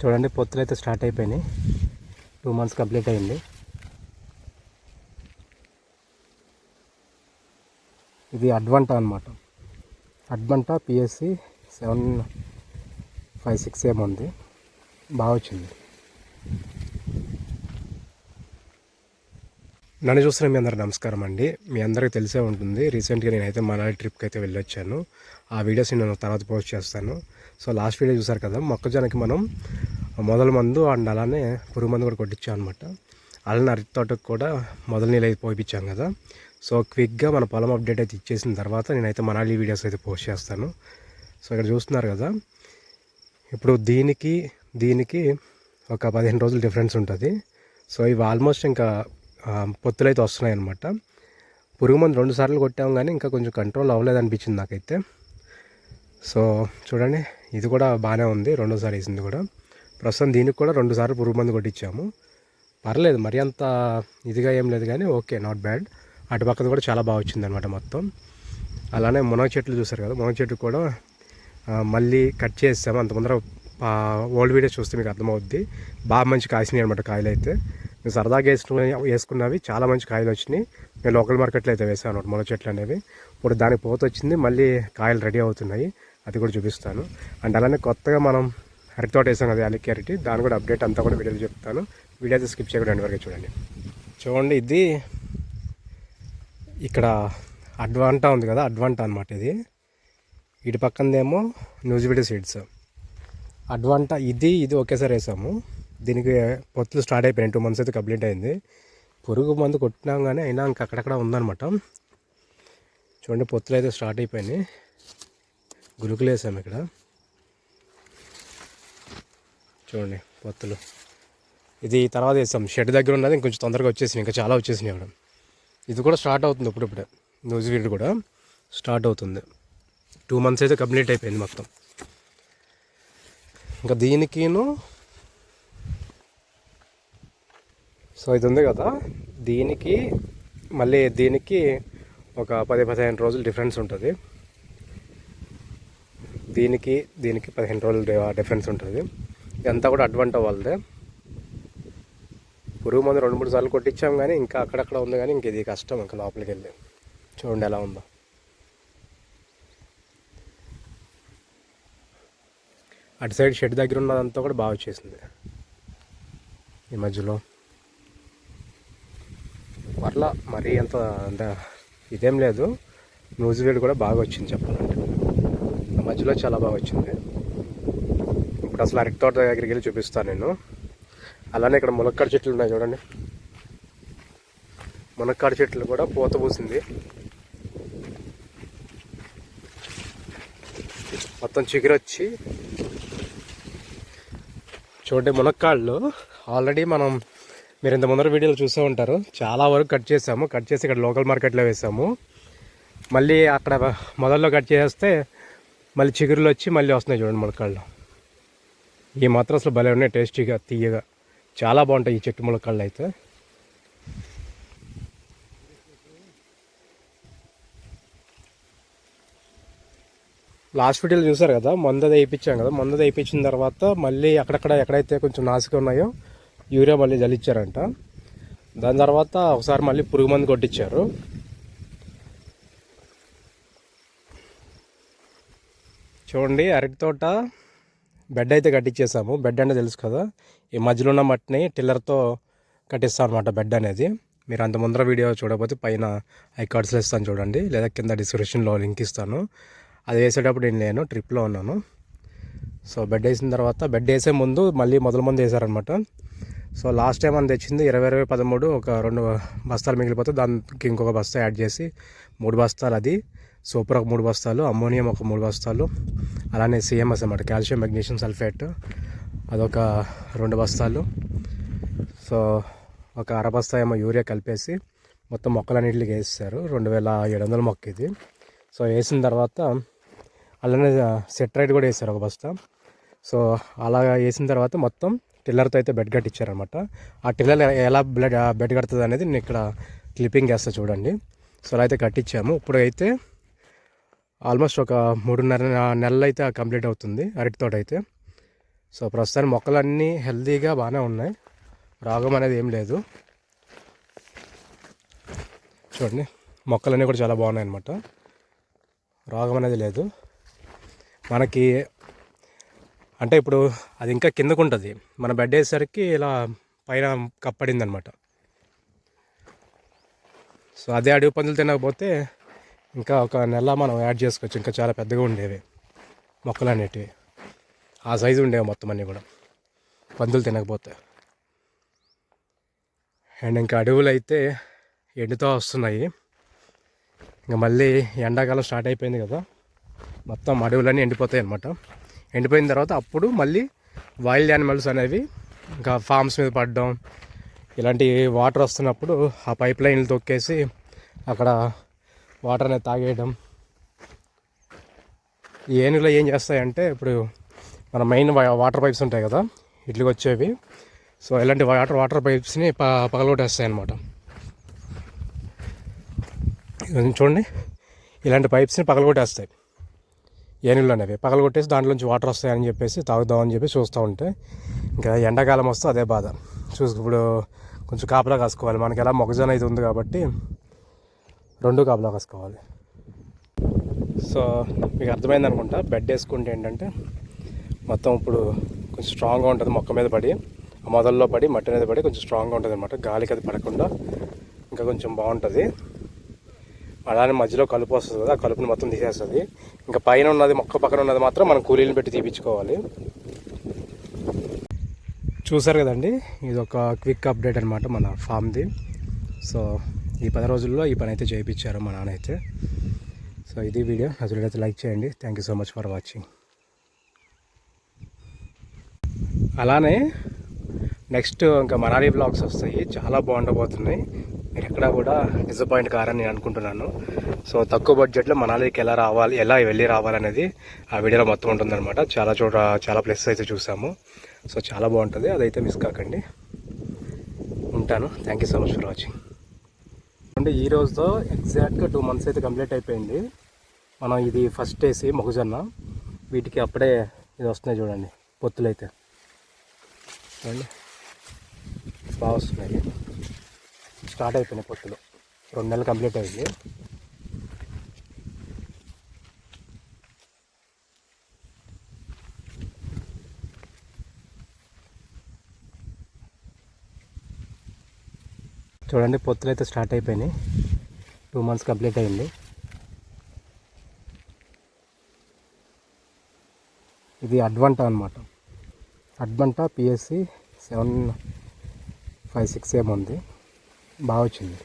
చూడండి పొత్తులు అయితే స్టార్ట్ అయిపోయినాయి. టూ మంత్స్ కంప్లీట్ అయింది. ఇది అడ్వంటా అనమాట Advanta PSC seven five six ఏమో ఉంది. బాగా వచ్చింది. నన్ను చూస్తున్న మీ అందరు నమస్కారం అండి. మీ అందరికీ తెలిసే ఉంటుంది. రీసెంట్గా నేనైతే మనాలి ట్రిప్కి అయితే వెళ్ళొచ్చాను. ఆ వీడియోస్ నేను తర్వాత పోస్ట్ చేస్తాను. సో లాస్ట్ వీడియో చూసారు కదా మొక్కజొన్నకి మనం మొదల మందు అండ్ అలానే పురుగు మందు కూడా కొట్టించాం అనమాట అలానే అరటి తోటకు కూడా మొదల నీళ్ళు అయితే పోయిపించాం కదా. సో క్విక్గా మన పొలం అప్డేట్ అయితే ఇచ్చేసిన తర్వాత నేనైతే మనాలి వీడియోస్ అయితే పోస్ట్ చేస్తాను. సో ఇక్కడ చూస్తున్నారు కదా ఇప్పుడు దీనికి దీనికి ఒక పదిహేను రోజులు డిఫరెన్స్ ఉంటుంది. సో ఇవి ఆల్మోస్ట్ ఇంకా పొత్తులు అయితే వస్తున్నాయి అనమాట పురుగు మందు రెండు సార్లు కొట్టాము కానీ ఇంకా కొంచెం కంట్రోల్ అవ్వలేదు అనిపించింది నాకైతే. సో చూడండి ఇది కూడా బాగానే ఉంది రెండోసారి వేసింది కూడా. ప్రస్తుతం దీనికి కూడా రెండుసార్లు పురుగు మందు కొట్టించాము. పర్లేదు మరి అంత ఇదిగా ఏం లేదు కానీ ఓకే నాట్ బ్యాడ్ అటు పక్కన కూడా చాలా బాగా వచ్చింది అనమాట మొత్తం. అలానే మునగ చెట్లు చూసారు కదా మునగ చెట్లు కూడా మళ్ళీ కట్ చేసాము అంత ముందర ఓల్డ్ వీడియో చూస్తే మీకు అర్థమవుద్ది. బాగా మంచి కాసినాయి అనమాట కాయలు అయితే. మేము సరదాగా వేసుకున్న వేసుకున్నవి చాలా మంచి కాయలు వచ్చినాయి. మేము లోకల్ మార్కెట్లో అయితే వేసాను అనమాట మునగ చెట్లు అనేవి. ఇప్పుడు దానికి పోత వచ్చింది మళ్ళీ కాయలు రెడీ అవుతున్నాయి. అది కూడా చూపిస్తాను. అండ్ అలానే కొత్తగా మనం అరటి తోట వేసాం కదా అలికి అరటి దాని కూడా అప్డేట్ అంతా కూడా వీడియోలో చెప్తాను. వీడియో అయితే స్కిప్ చేయకుండా వరకు చూడండి. చూడండి ఇది ఇక్కడ అడ్వాంటా ఉంది కదా అడ్వాంటా అనమాట ఇది. ఇటు పక్కనదేమో న్యూజిబిడి సీడ్స్ అడ్వాంటా ఇది ఇది ఒకేసారి వేసాము. దీనికి పొత్తులు స్టార్ట్ అయిపోయినాయి టూ మంత్స్ అయితే కంప్లీట్ అయింది. పురుగు మందు కొట్టినాం కానీ అయినా ఇంకా అక్కడక్కడ ఉందనమాట చూడండి పొత్తులు అయితే స్టార్ట్ అయిపోయినాయి. గురుకులు వేసాము ఇక్కడ. చూడండి పొత్తులు ఇది తర్వాత వేసాం. షెడ్ దగ్గర ఉన్నది ఇంకొంచెం తొందరగా వచ్చేసినాయి ఇంకా చాలా వచ్చేసినాయి అక్కడ. ఇది కూడా స్టార్ట్ అవుతుంది ఇప్పుడిప్పుడే. న్యూజివీడ్ కూడా స్టార్ట్ అవుతుంది. టూ మంత్స్ అయితే కంప్లీట్ అయిపోయింది మొత్తం. ఇంకా దీనికిను సో ఇది ఉంది కదా. దీనికి మళ్ళీ దీనికి ఒక పది పదిహేను రోజులు డిఫరెన్స్ ఉంటుంది. దీనికి దీనికి పదిహేను రోజులు డిఫరెన్స్ ఉంటుంది. ఇదంతా కూడా అడ్వాంట వాళ్ళదే. పురుగు మందు రెండు మూడు సార్లు కొట్టించాం కానీ ఇంకా అక్కడక్కడ ఉంది కానీ ఇంక ఇది కష్టం ఇంకా లోపలికి వెళ్ళి. చూడండి ఎలా ఉందో. అటు సైడ్ షెడ్ దగ్గర ఉన్నదంతా కూడా బాగా వచ్చేసింది. ఈ మధ్యలో. పర్లా మరీ అంత అంత ఇదేం లేదు. న్యూస్ కూడా బాగా వచ్చింది చెప్పాలంటే. మధ్యలో చాలా బాగా వచ్చింది. ఇప్పుడు అసలు అరటి తోట దగ్గరికి వెళ్ళి చూపిస్తాను నేను. అలానే ఇక్కడ మునక్కాడ చెట్లు ఉన్నాయి చూడండి. మునక్కాడ చెట్లు కూడా పూత పూసింది. మొత్తం చిగురొచ్చి చూడండి మునక్కాళ్ళు. ఆల్రెడీ మనం మీరు ఇంత ముందర వీడియోలు చూసే ఉంటారు. చాలా వరకు కట్ చేసాము. కట్ చేసి ఇక్కడ లోకల్ మార్కెట్లో వేసాము. మళ్ళీ అక్కడ మొదల్లో కట్ చేస్తే మళ్ళీ చిగురులు వచ్చి మళ్ళీ వస్తున్నాయి చూడండి ములక్కాళ్ళు. ఈ మాత్రం అసలు భలే ఉన్నాయి టేస్టీగా తీయగా. చాలా బాగుంటాయి ఈ చెట్టు ములక్కాళ్ళు అయితే. లాస్ట్ వీడియోలో చూసారు కదా మందది వేయించాం కదా మందది వేయించిన తర్వాత మళ్ళీ అక్కడక్కడ ఎక్కడైతే కొంచెం నాసిక ఉన్నాయో యూరియా మళ్ళీ జలిచ్చారంట దాని తర్వాత ఒకసారి మళ్ళీ పురుగు మందు కొట్టించారు. చూడండి అరటి తోట బెడ్ అయితే కట్టించేసాము బెడ్ అంటే తెలుసు కదా ఈ మధ్యలో ఉన్న మట్టిని టిల్లర్తో కట్టిస్తాం అనమాట బెడ్ అనేది. మీరు అంత ముందర వీడియో చూడకపోతే పైన ఐ కార్డ్స్లో ఇస్తాను చూడండి లేదా కింద డిస్క్రిప్షన్లో లింక్ ఇస్తాను. అది వేసేటప్పుడు నేను నేను ట్రిప్లో ఉన్నాను. సో బెడ్ వేసిన తర్వాత బెడ్ వేసే ముందు మళ్ళీ మొదల ముందు వేసారనమాట సో లాస్ట్ టైం అని తెచ్చింది ఇరవై ఇరవై పదమూడు ఒక రెండు బస్తాలు మిగిలిపోతే దానికి ఇంకొక బస్తా యాడ్ చేసి మూడు బస్తాలు అది. సూపర్ ఒక మూడు బస్తాలు అమ్మోనియం ఒక మూడు బస్తాలు అలానే సిఎంఎస్ అన్నమాట కాల్షియం మెగ్నీషియం సల్ఫేట్ అదొక రెండు బస్తాలు. సో ఒక అర బస్తా ఏమో యూరియా కలిపేసి మొత్తం మొక్కలన్నింటికి వేస్తారు రెండు వేల ఏడు వందల మొక్క ఇది. సో వేసిన తర్వాత అలానే సెట్రైట్ కూడా వేస్తారు ఒక బస్తా. సో అలా వేసిన తర్వాత మొత్తం టిల్లర్తో అయితే బెడ్ కట్టించారనమాట ఆ టిల్లర్ ఎలా బ్లడ్ బెడ్ కడుతుంది అనేది నేను ఇక్కడ క్లిప్పింగ్ వేస్తా చూడండి. సో అలా అయితే కట్టించాము. ఇప్పుడు అయితే ఆల్మోస్ట్ ఒక మూడున్నర నెలలు అయితే కంప్లీట్ అవుతుంది అరటి తోట అయితే సో ప్రస్తుతానికి మొక్కలన్నీ హెల్తీగా బాగానే ఉన్నాయి. రోగం అనేది ఏం లేదు. చూడండి మొక్కలన్నీ కూడా చాలా బాగున్నాయి అన్నమాట రోగం అనేది లేదు. మనకి అంటే ఇప్పుడు అది ఇంకా కిందకు ఉంటుంది మన బెడ్ వేసేసరికి ఇలా పైన కప్పడింది అనమాట సో అదే అడవి పందులు తినకపోతే ఇంకా ఒక నెల మనం యాడ్ చేసుకోవచ్చు. ఇంకా చాలా పెద్దగా ఉండేవి. మొక్కలు అనేటివి. ఆ సైజు ఉండేవి మొత్తం అన్నీ కూడా. పందులు తినకపోతే. అండ్ ఇంకా అడవులు అయితే ఎండుతో వస్తున్నాయి. ఇంకా మళ్ళీ ఎండాకాలం స్టార్ట్ అయిపోయింది కదా. మొత్తం అడవులన్నీ ఎండిపోతాయి అనమాట ఎండిపోయిన తర్వాత అప్పుడు మళ్ళీ వైల్డ్ యానిమల్స్ అనేవి ఇంకా ఫామ్స్ మీద పడడం ఇలాంటి వాటర్ వస్తున్నప్పుడు ఆ పైప్ లైన్లు తొక్కేసి అక్కడ వాటర్ అనేది తాగేయడం. ఈ ఏనుగులో ఏం చేస్తాయంటే ఇప్పుడు మన మెయిన్ వాటర్ పైప్స్ ఉంటాయి కదా ఇట్లకి వచ్చేవి సో ఇలాంటి వాటర్ వాటర్ పైప్స్ని ప పగలగొట్టేస్తాయి అనమాట చూడండి. ఇలాంటి పైప్స్ని పగలగొట్టేస్తాయి. ఏనుగులు అనేవి. పగలగొట్టేసి దాంట్లోంచి వాటర్ వస్తాయని చెప్పేసి తాగుదామని చెప్పి చూస్తూ ఉంటే ఇంకా ఎండాకాలం వస్తే అదే బాధ. చూసి ఇప్పుడు కొంచెం కాపలా కాసుకోవాలి. మనకి ఎలా మొక్కజొన్న అయితే ఉంది కాబట్టి రెండు కాపలా కాసుకోవాలి. సో మీకు అర్థమైంది అనుకుంటా. బెడ్ వేసుకుంటే ఏంటంటే మొత్తం ఇప్పుడు కొంచెం స్ట్రాంగ్గా ఉంటుంది మొక్క మీద పడి ఆ మొదల్లో పడి మట్టి మీద పడి కొంచెం స్ట్రాంగ్గా ఉంటుంది అనమాట గాలికి అది పడకుండా ఇంకా కొంచెం బాగుంటుంది. అలానే మధ్యలో కలుపు వస్తుంది కదా ఆ కలుపుని మొత్తం తీసేస్తుంది. ఇంకా పైన ఉన్నది మొక్క పక్కన ఉన్నది మాత్రం మనం కూలీలు పెట్టి తీపించుకోవాలి చూసారు కదండి? ఇది ఒక క్విక్ అప్డేట్ అనమాట మన ఫామ్ది. సో ఈ పది రోజుల్లో ఈ పని అయితే చేయించారు మా నాన్న అయితే సో ఇది వీడియో. నచ్చినట్లయితే లైక్ చేయండి. Thank you so much for watching అలానే నెక్స్ట్ ఇంకా మనాలి బ్లాగ్స్ వస్తాయి. చాలా బాగుండబోతున్నాయి. మీరు ఎక్కడ కూడా డిసప్పాయింట్ కారని నేను అనుకుంటున్నాను. సో తక్కువ బడ్జెట్లో మనాలికి ఎలా రావాలి ఎలా వెళ్ళి రావాలనేది ఆ వీడియోలో మొత్తం ఉంటుందన్నమాట. చాలా చోట చాలా ప్లేసెస్ అయితే చూసాము. సో చాలా బాగుంటుంది. అదైతే మిస్ కాకండి. ఉంటాను. Thank you so much for watching అంటే ఈ రోజుతో ఎగ్జాక్ట్గా టూ మంత్స్ అయితే కంప్లీట్ అయిపోయింది. మనం ఇది ఫస్ట్ వేసి మొక్కజొన్న వీటికి అప్పుడే ఇది వస్తున్నాయి చూడండి పొత్తులు అయితే చూడండి. బాగా వస్తున్నాయి. స్టార్ట్ అయిపోయినాయి పొత్తులు. రెండు నెలలు కంప్లీట్ అయింది చూడండి పొత్తులు అయితే స్టార్ట్ అయిపోయినాయి. టూ మంత్స్ కంప్లీట్ అయింది. ఇది అడ్వంట అనమాట Advanta PSC seven five six ఏముంది బాగా వచ్చింది.